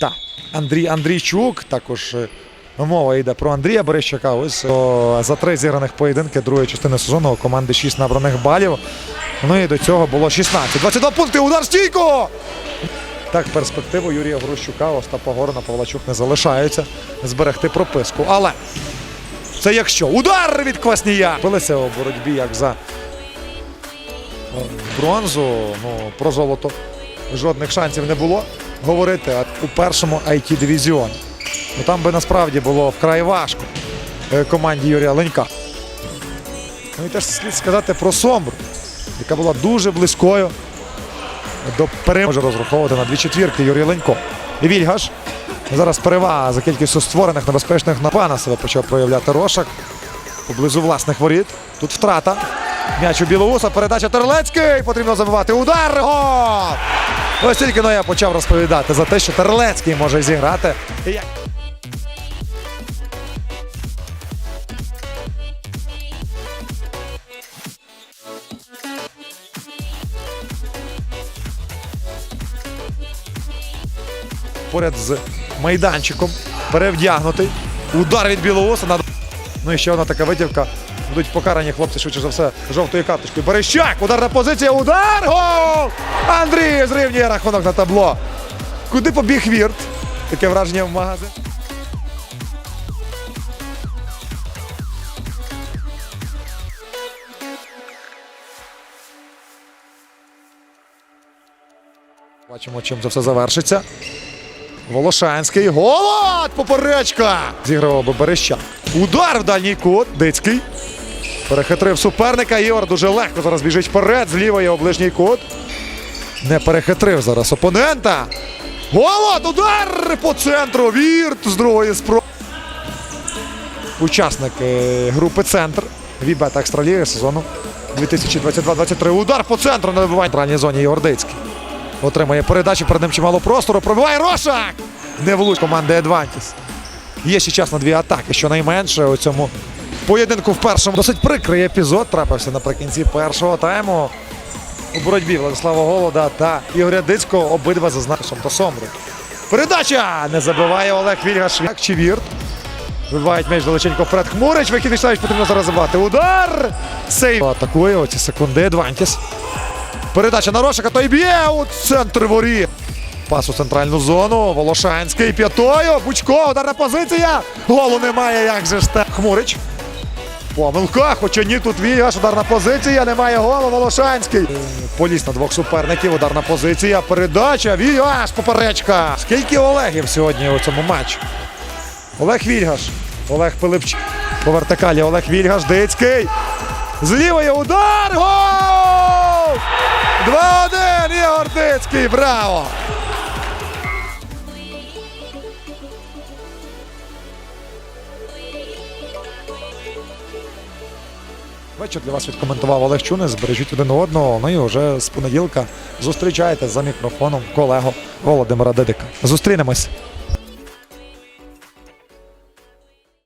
Так, Андрій Андрійчук. Також е, мова йде про Андрія Берещака. Ось о, за три зіграних поєдинки другої частини сезону у команди 6 набраних балів. Ну і до цього було 16. 22 пункти. Удар стійко! Так, перспективу Юрія Грущука, Остапа Горона, Павлачук не залишаються зберегти прописку. Але це якщо удар від Кваснія. Билися у боротьбі як за е, бронзу. Ну, про золото жодних шансів не було говорити у першому it дивізіоні. Ну, там би насправді було вкрай важко е, команді Юрія Ленька. Ну і теж слід сказати про Сомбру, яка була дуже близькою до перемоги. Може розраховувати на дві четвірки Юрій Ленько. І Вільгаш. Зараз перевага за кількістю створених небезпечних напана себе почав проявляти Рошак поблизу власних воріт. Тут втрата. М'яч у Білоуса. Передача Терлецький. Потрібно забивати. Удар. Гол! Ось тільки но я почав розповідати за те, що Терлецький може зіграти. Поряд з майданчиком. Перевдягнутий. Удар від Білоуса. На... Ну і ще одна така витівка. Будуть покарані хлопці швидше за все жовтою карточкою. Берещак, ударна позиція, удар! Гол! Андрій зрівнює рахунок на табло. Куди побіг Вірт? Таке враження в магазин. Бачимо, чим це все завершиться. Волошанський. Голод! Поперечка! Зіграв би Берещак. Удар в дальній кут. Дицький. Перехитрив суперника. Ігор дуже легко зараз біжить вперед. Зліва є ближній кут. Не перехитрив зараз опонента. Голод! Удар по центру. Вірт з другої спроби. Учасник е, групи Центр. Вібет Екстраліги сезону 2022-23. Удар по центру на вибивання в ранній зоні Ігор Дицький. Отримає передачу, перед ним чимало простору. Пробиває Рошак! Не влуч команди Едвантіс. Є ще час на дві атаки, щонайменше у цьому поєдинку в першому. Досить прикрий епізод трапився наприкінці першого тайму. У боротьбі Владислава Голода та Ігоря Дицького обидва за та Сомбри. Передача! Не забиває Олег Вільгаш. Як чи Вірт. Вибивають м'яч далеченько вперед. Хмурич, Вихід Вячеславович потрібно зараз забивати. Удар! Сейв. Атакує оці секунди Едвантіс. Передача на Рошика, той б'є у центр воріт. Пас у центральну зону. Волошанський п'ятою. Бучко, ударна позиція. Голу немає, як же ж те. Хмурич. Помилка, хоча ні, тут Вігаш, ударна позиція, немає голу, Волошанський. Поліс на двох суперників, ударна позиція, передача, Вігаш, поперечка. Скільки Олегів сьогодні у цьому матчі? Олег Вільгаш, Олег Пилипчик. По вертикалі Олег Вільгаш, Дицький. З лівої удар, гол! 2-1, Ігор Дицький, браво! Вечір для вас відкоментував Олег Чунес. Збережіть один одного. Ну і вже з понеділка зустрічаєте за мікрофоном колегу Володимира Дедика. Зустрінемось.